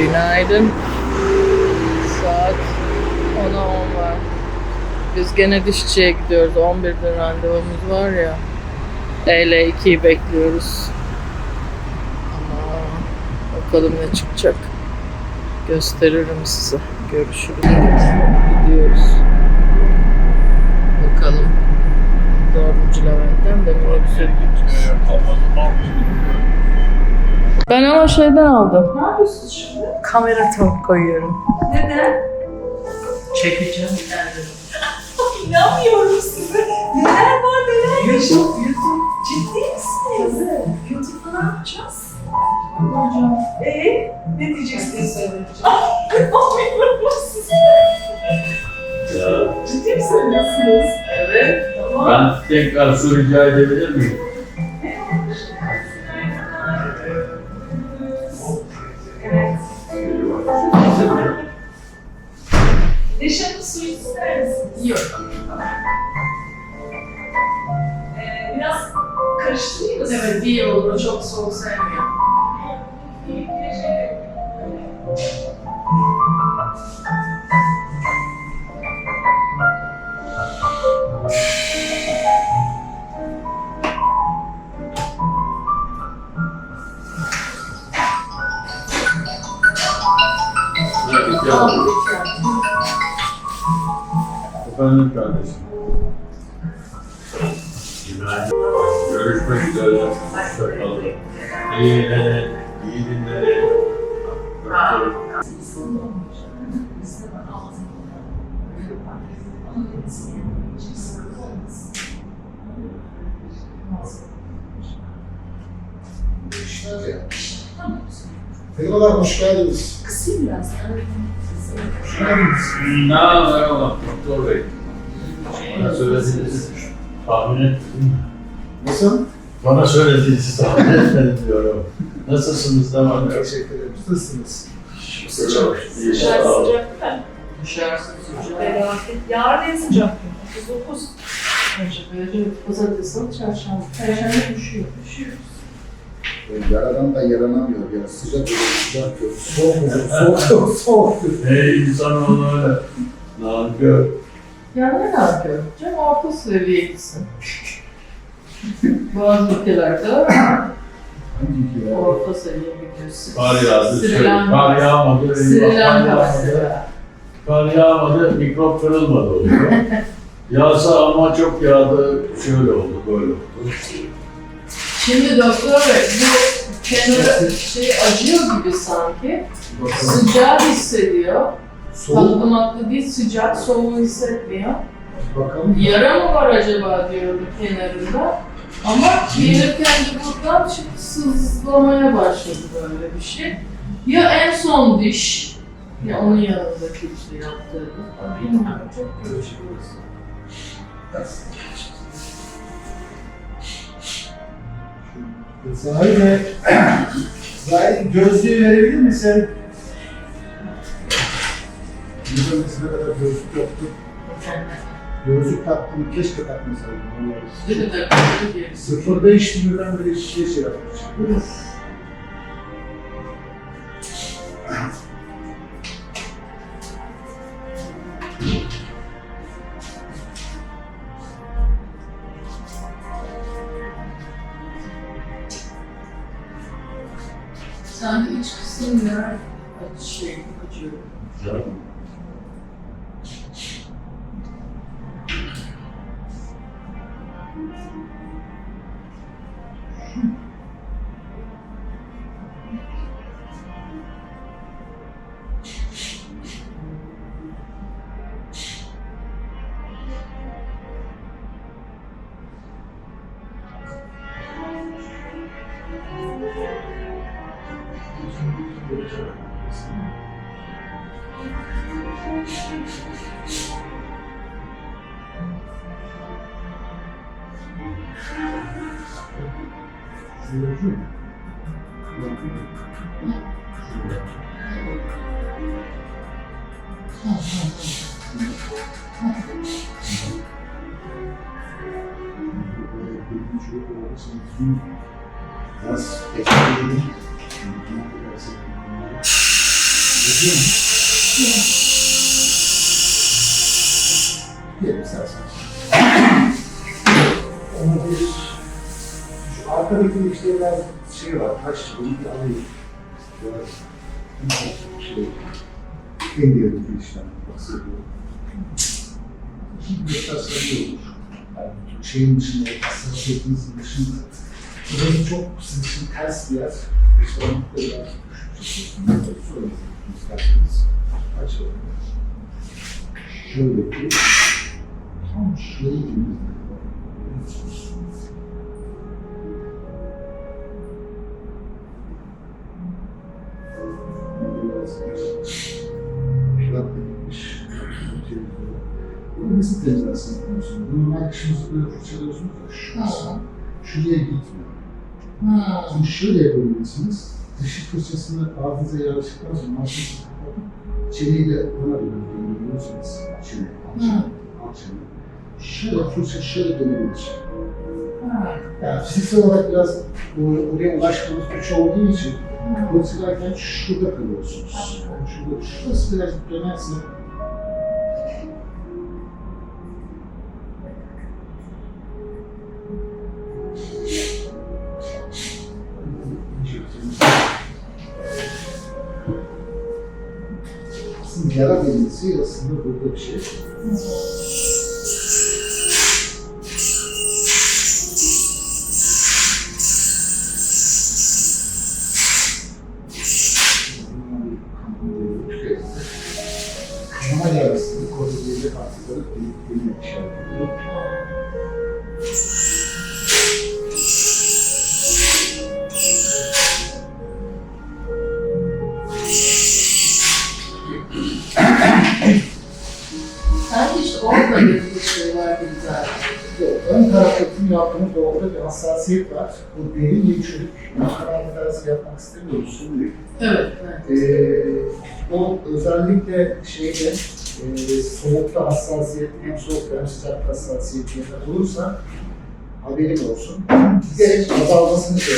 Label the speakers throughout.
Speaker 1: Günaydın. Saat 10'a 10 var. Biz gene dişçiye gidiyoruz. 11'de randevumuz var ya. DL2'yi bekliyoruz. Ama bakalım ne çıkacak. Gösteririm size. Görüşürüz. Gidiyoruz. Bakalım. Dördüncü Levent'ten de minibüse gideceğiz. Ben ama şeyden aldım.
Speaker 2: Ne yapıyorsun şimdi?
Speaker 1: Kamera top koyuyorum.
Speaker 2: Neden?
Speaker 1: Çekeceğim kendim.
Speaker 2: İnanmıyorum size. Neler var neler yaşadık. Ciddi misiniz? YouTube'da ne yapacağız? Hocam. Ee, ne diyeceksiniz? İnanmıyorum size.
Speaker 3: Ya,
Speaker 2: Ciddi mi söylüyorsunuz?
Speaker 1: Evet.
Speaker 2: Tamam.
Speaker 3: ben tekrar su rica edebilir miyim?
Speaker 2: Neşeli su ister misiniz?
Speaker 1: Yok.
Speaker 2: Ee, biraz karıştırayım mı?
Speaker 1: Evet iyi olur. O çok soğuk sevmiyor.
Speaker 3: Yapalım. Efendim kardeşim. Günaydın. Görüşmek üzere. Hoşçakalın. İyi dinlenin. İyi. Görüşürüz.
Speaker 4: Merhabalar, hoş geldiniz.
Speaker 2: Kısayım biraz.
Speaker 3: Haber oğlum doktor bey? Bana söylediğinizi tahmin ettim.
Speaker 4: Nasıl?
Speaker 3: Bana söylediğinizi tahmin etmedim diyorum. Nasılsınız ne yok?
Speaker 4: Teşekkür ederim. Nasılsınız?
Speaker 3: Sıcak. İyi olun.
Speaker 2: sıcak mı?
Speaker 1: Dışarısı sıcak.
Speaker 2: Felaket. Yarın en sıcak gün. 39.
Speaker 1: Böyle pazartesi, çarşamba. Perşembe düşüyor.
Speaker 2: Düşüyor.
Speaker 4: Yaradan da yaranamıyor. Ya sıcak olur, sıcak yok. Soğuk olur, soğuk yok, soğuk yok.
Speaker 3: Hey insanoğlu. Nankör.
Speaker 1: Ya ne yapıyor? Cem orta seviye gitsin. Bazı ülkelerde orta seviye gidiyorsun.
Speaker 3: Kar yağdı. Şöyle. Kar yağmadı.
Speaker 1: Sri
Speaker 3: eyvah, Kar
Speaker 1: Lanka
Speaker 3: yağmadı.
Speaker 1: mesela.
Speaker 3: Kar yağmadı. Mikrop kırılmadı oluyor. Yağsa ama çok yağdı. Şöyle oldu böyle oldu.
Speaker 1: Şimdi doktor bey bu kenarı şey acıyor gibi sanki. Sıcağı hissediyor.
Speaker 4: Soğuk.
Speaker 1: Tatlı matlı değil sıcak soğuğu hissetmiyor.
Speaker 4: Bakalım.
Speaker 1: Yara mı var acaba diyorum kenarında. Ama gelirken de buradan şimdi sızlamaya başladı böyle bir şey. Ya en son diş ya onun yanındaki işte yaptırdı. Bilmiyorum çok karışık
Speaker 4: Bey. Zahir gözlüğü verebilir misin? Burada mesela kadar gözlük yoktu. Gözlük taktım, keşke takmasaydım.
Speaker 1: Bir
Speaker 4: Vallahi.
Speaker 1: de kaldı gerisi.
Speaker 4: Sıfır değiştirmeden böyle şey şey yapmış. Biraz? Diyelim istersen. Onu bir şu arkadaki işte biraz şey var, şey, en bir işlem bahsediyorum. Göstersem iyi olur. Yani şeyin dışında, hassasiyetinizin dışında. Burası çok sizin için ters bir yer. Biraz düşmüşsünüz. Sorun isterseniz açalım. Şöyle ki, tam şurayı gibi. Biraz plak Bunu nasıl temizlersin yapıyorsun? Normal dişinizi böyle fırçalıyorsunuz ya şurası. Şuraya gitmiyor.
Speaker 1: Hmm.
Speaker 4: Bunu şöyle yapabilirsiniz. Dışı fırçasını ağzınıza yarıştıktan sonra ağzınızı kapatıp çeneyle ona doğru döndürüyorsunuz. Çene, alçını. Şöyle fırça şöyle dönebilir.
Speaker 1: Ha.
Speaker 4: Yani fiziksel olarak biraz oraya ulaşmanız güç olduğu için fırçalarken şurada kalıyorsunuz. Şurada, şurası biraz dönerse Aslında yara belirtisi aslında burada bir şey. Kanama hassasiyet var. Bu derin bir çürük. Kanama tedavisi yapmak istemiyoruz şimdi.
Speaker 1: Evet. evet.
Speaker 4: Ee, o özellikle şeyde e, soğukta hassasiyet hem soğukta hem sıcakta hassasiyet yerine olursa haberin olsun. Giderek azalmasını şey.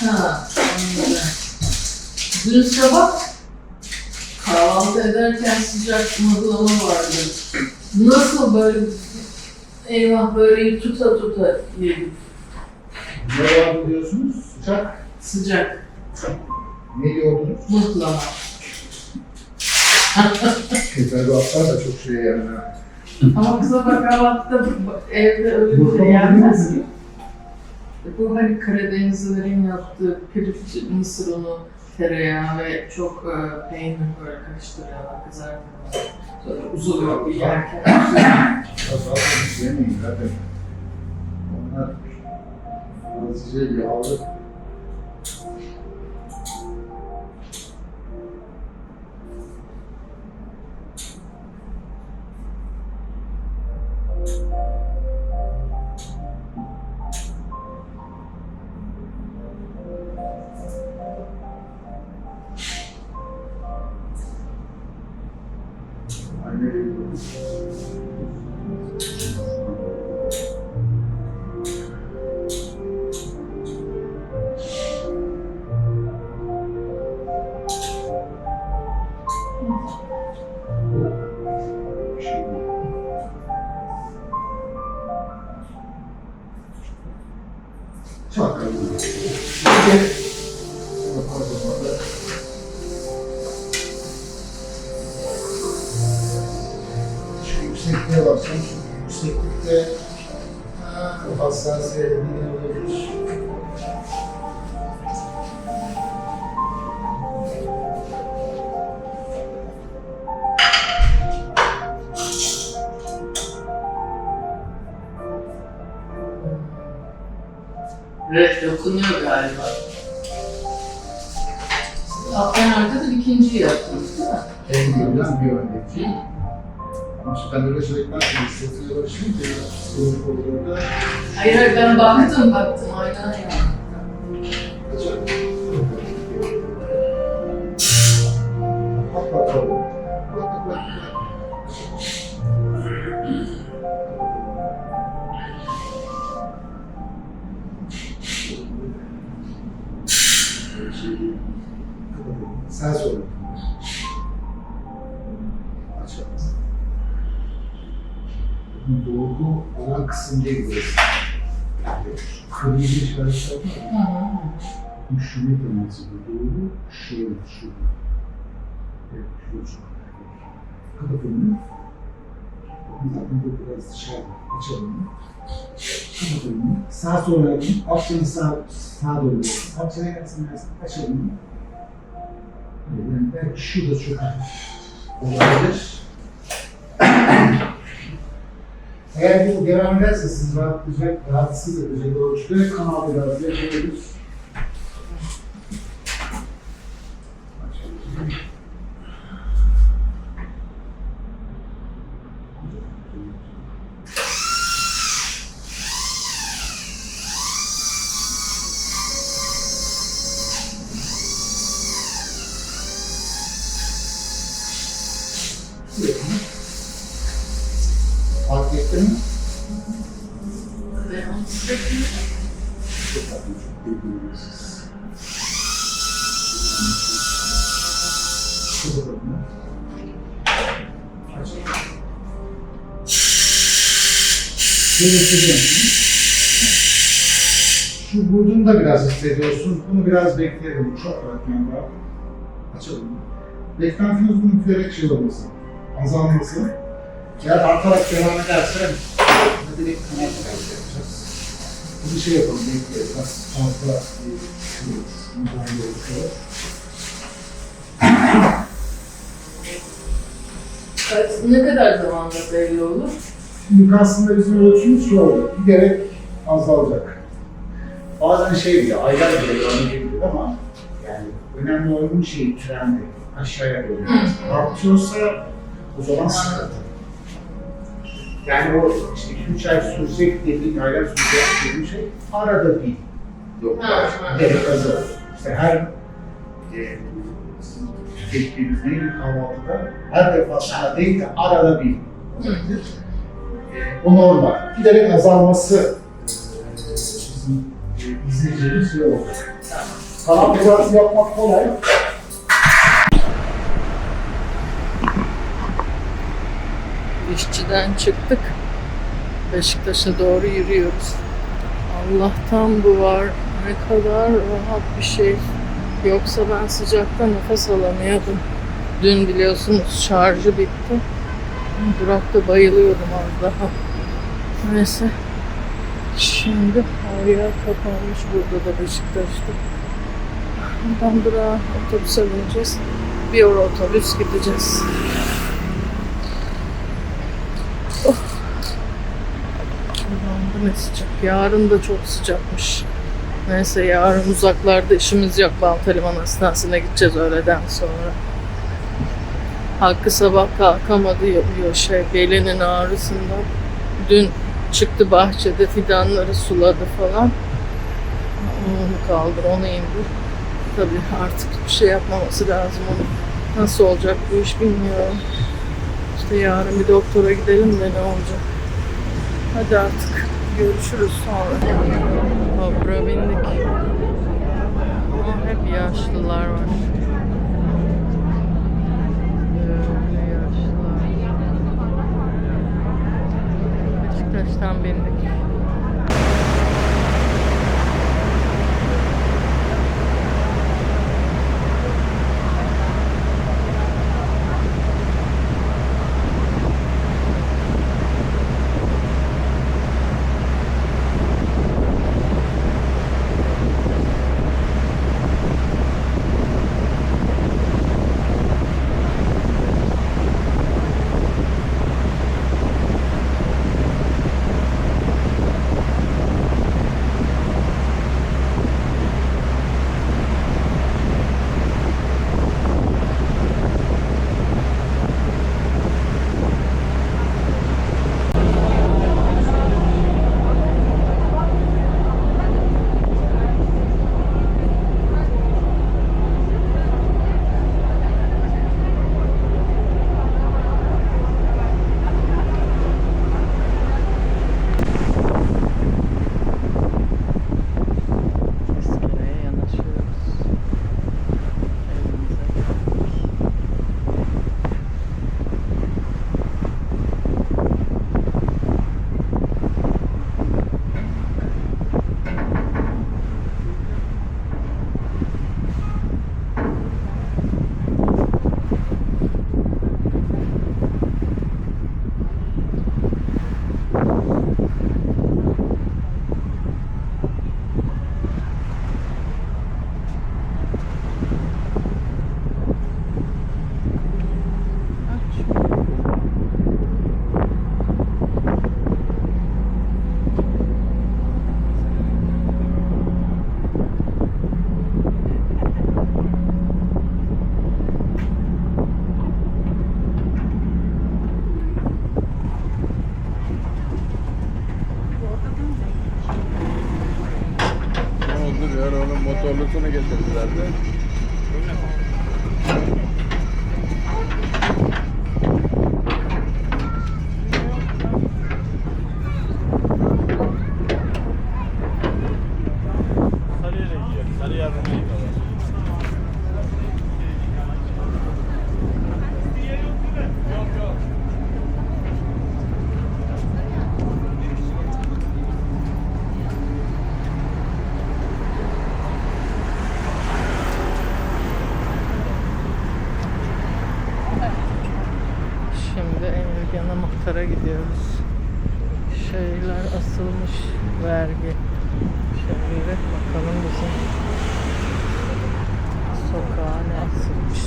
Speaker 1: Ha, anladım. Dün sabah kahvaltı ederken sıcak mıhlama vardı. Nasıl böyle eyvah böreği tuta tuta yedim.
Speaker 4: Ne var diyorsunuz? Sıcak.
Speaker 1: Sıcak
Speaker 4: Ne diyordunuz?
Speaker 1: mıhlama.
Speaker 4: Teferruatlar da çok şeye yarar.
Speaker 1: Ama kısa bak kahvaltıda evde öyle bir şey yenmez ki. Bu hani Karadenizlilerin yaptığı pirinç, mısır unu, tereyağı ve çok e, peynir böyle karıştırıyorlar, kızartıyorlar. Sonra uzun bir yerken.
Speaker 4: Azaltmak yemeyin zaten. Onlar fazlaca yağlı. Amen. Yüksekliğe baksam şu yükseklikte o hassasiyet yine olabilir.
Speaker 1: Evet, dokunuyor galiba. Ben arkada ikinciyi yaptınız değil mi?
Speaker 4: En görülen bir öndeki. Öyle söyledikten sonra şimdi soğuk olduğunda
Speaker 1: Hayır hayır ben baktım baktım. Aynen. ya.
Speaker 4: Dolgu olan kısım değil burası. Yani kırmızı işaretler var. ya, Bu şunu teması doğru, şöyle, şurada. Evet. Kapatalım. Bakın zaten bu biraz dışarıda. Açalım. Kapatalım. Sağ sol yapın. Akçanı sağ, sağa doğru yapın. Akçana yatsın yatsın. Açalım. Yani belki şurada çok olabilir. Eğer bu devam ederse siz rahatlayacak, rahatsız edecek ölçüde kanal biraz yapabilir. Şu burnunu da biraz hissediyorsun. Bunu biraz bekleyelim. Çok yani rahat. Açalım. Beklentiniz bunun giderek olması, azalması. Eğer artarak devam ederse direkt kanal. Bunu şey yapalım, bekleyelim. Fazla bir şey.
Speaker 1: Kaç- Ne kadar zamanda belli olur?
Speaker 4: Şimdi aslında bizim ölçümüz şu oldu. Giderek azalacak. Bazen şey diyor, aylar bile görmeyebilir ama yani önemli olan şey trendi aşağıya doğru. Artıyorsa o zaman sıkıntı. Yani o işte 2-3 ay sürecek dediğin, aylar sürecek dediğin şey arada bir yok. Giderek azalır. İşte her e, sizin tükettiğiniz neydi kahvaltıda her defasında değil de arada bir olabilir. E, o normal. Giderek azalması bizim e, izleyeceğimiz şey olacak. Kanal tedavisi yapmak kolay.
Speaker 1: İşçiden çıktık. Beşiktaş'a doğru yürüyoruz. Allah'tan bu var. Ne kadar rahat bir şey. Yoksa ben sıcakta nefes alamıyordum. Dün biliyorsunuz şarjı bitti. Durakta bayılıyordum az daha. Neyse. Şimdi her yer kapanmış burada da Beşiktaş'ta. Buradan durağa otobüse bineceğiz. Bir ara otobüs gideceğiz. Allah'ım bu ne sıcak. Yarın da çok sıcakmış. Neyse yarın uzaklarda işimiz yok. Baltaliman Hastanesi'ne gideceğiz öğleden sonra. Hakkı sabah kalkamadı yapıyor şey belinin ağrısından. Dün çıktı bahçede fidanları suladı falan. Onu kaldır, onu indir. Tabii artık bir şey yapmaması lazım onun. Nasıl olacak bu iş bilmiyorum. İşte yarın bir doktora gidelim de ne olacak. Hadi artık görüşürüz sonra. Vapura bindik. Ama hep yaşlılar var. Böyle yaşlılar. Beşiktaş'tan bindik.
Speaker 3: getirdiler.
Speaker 5: Onun motorlusunu getirdiler de.
Speaker 1: Öyle. sonra muhtara gidiyoruz. Şeyler asılmış vergi. Şöyle bakalım bizim sokağa ne asılmış.